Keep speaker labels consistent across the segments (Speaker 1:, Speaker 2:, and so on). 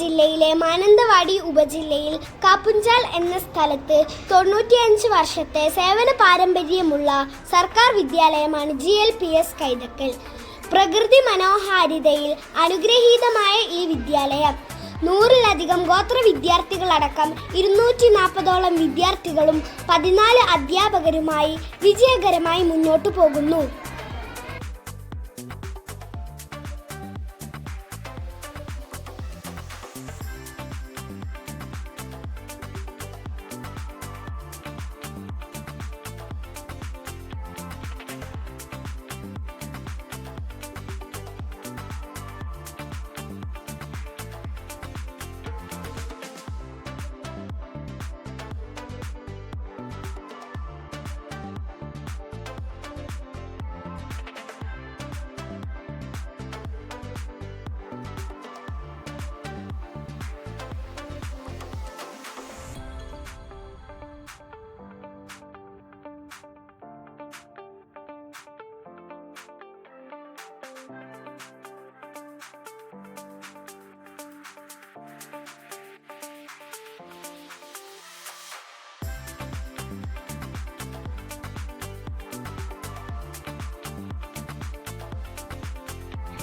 Speaker 1: ജില്ലയിലെ മാനന്തവാടി ഉപജില്ലയിൽ കാപ്പുഞ്ചാൽ എന്ന സ്ഥലത്ത് തൊണ്ണൂറ്റിയഞ്ച് വർഷത്തെ സേവന പാരമ്പര്യമുള്ള സർക്കാർ വിദ്യാലയമാണ് G L P S Kaithakkal. പ്രകൃതി മനോഹാരിതയിൽ അനുഗ്രഹീതമായ ഈ വിദ്യാലയം. നൂറിലധികം ഗോത്ര വിദ്യാർത്ഥികളടക്കം ഇരുന്നൂറ്റി നാൽപ്പതോളം വിദ്യാർത്ഥികളും പതിനാല് അധ്യാപകരുമായി വിജയകരമായി മുന്നോട്ടു പോകുന്നു.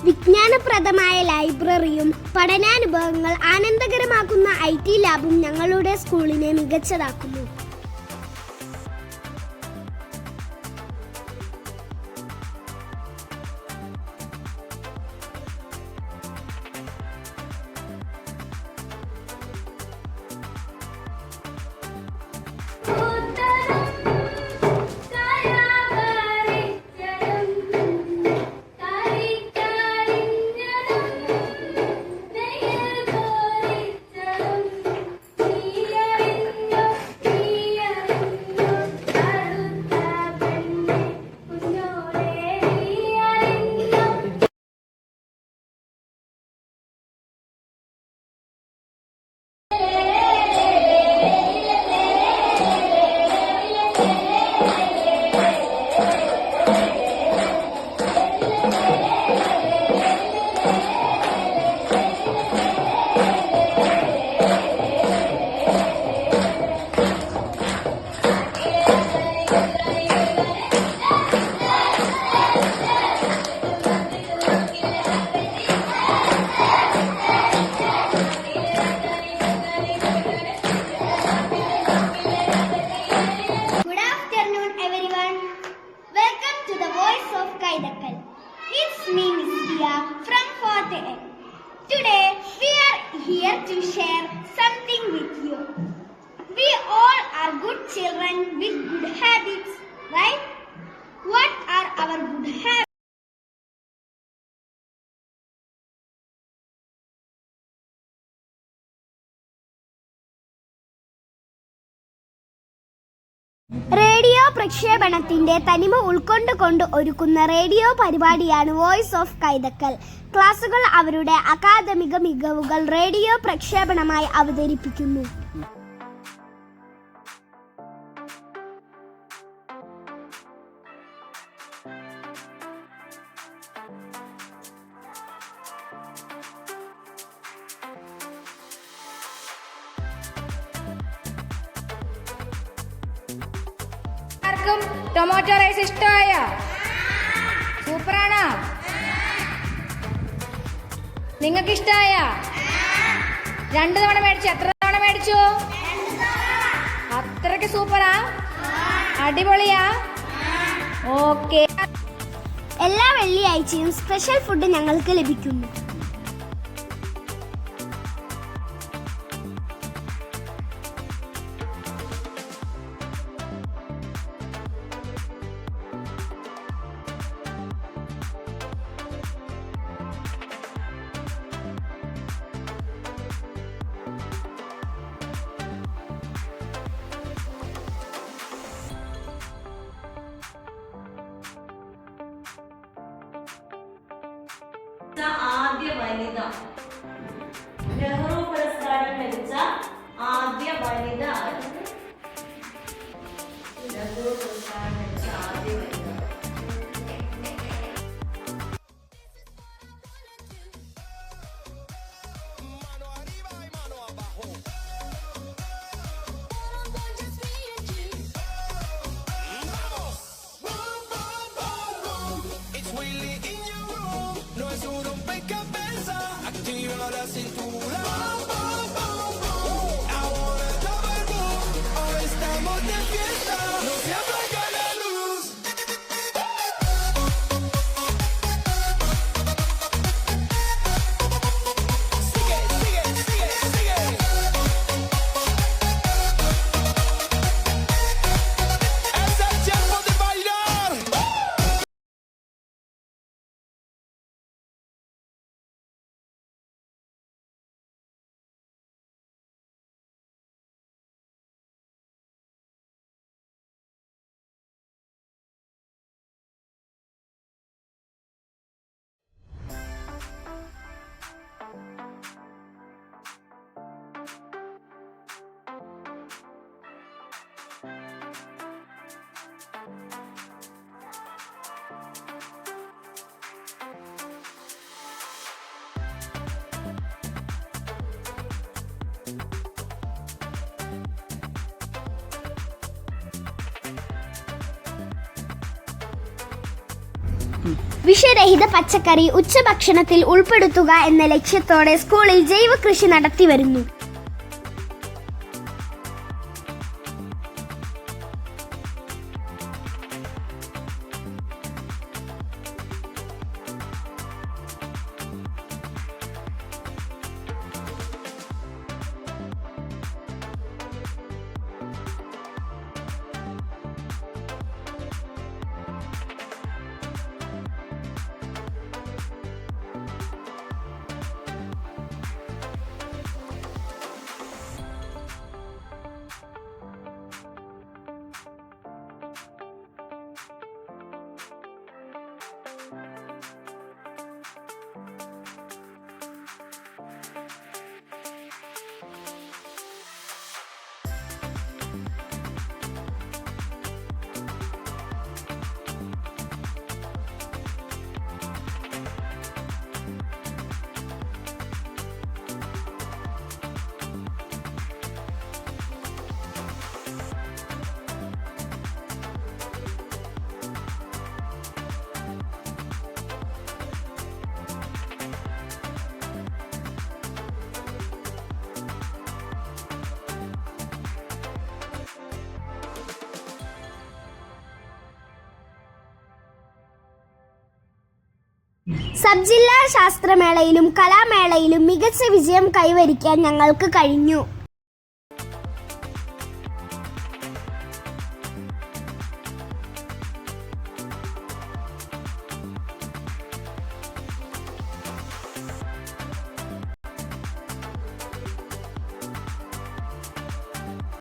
Speaker 1: വിജ്ഞാനപ്രദമായ ലൈബ്രറിയും പഠനാനുഭവങ്ങൾ ആനന്ദകരമാക്കുന്ന ഐ ടി ലാബും ഞങ്ങളുടെ സ്കൂളിനെ മികച്ചതാക്കുന്നു. Here to share something with you. We all are good children with good habits, right? What are our good habits? Radio പ്രക്ഷേപണത്തിന്റെ തനിമ ഉൾക്കൊണ്ടുകൊണ്ട് ഒരുക്കുന്ന റേഡിയോ പരിപാടിയാണ് വോയിസ് ഓഫ് കൈതക്കൽ. ക്ലാസുകൾ അവരുടെ അക്കാദമിക മികവുകൾ റേഡിയോ പ്രക്ഷേപണമായി അവതരിപ്പിക്കുന്നു.
Speaker 2: എല്ലാവർക്കും ടൊമാറ്റോ റൈസ് ഇഷ്ടമായ സൂപ്പറാണോ. നിങ്ങൾക്ക് ഇഷ്ടമായ രണ്ടു തവണ മേടിച്ചു എത്ര തവണ മേടിച്ചു? അത്രയ്ക്ക് സൂപ്പറാ? അടിപൊളിയാ? ഓക്കെ.
Speaker 1: എല്ലാ വെള്ളിയാഴ്ചയും സ്പെഷ്യൽ ഫുഡ് ഞങ്ങൾക്ക് ലഭിക്കുന്നു. വിഷരഹിത പച്ചക്കറി ഉച്ചഭക്ഷണത്തിൽ ഉൾപ്പെടുത്തുക എന്ന ലക്ഷ്യത്തോടെ സ്കൂളിൽ ജൈവ കൃഷി നടത്തി വരുന്നു സബ് ജില്ലാ ശാസ്ത്രമേളയിലും കലാമേളയിലും മികച്ച വിജയം കൈവരിക്കാൻ ഞങ്ങൾക്ക് കഴിഞ്ഞു.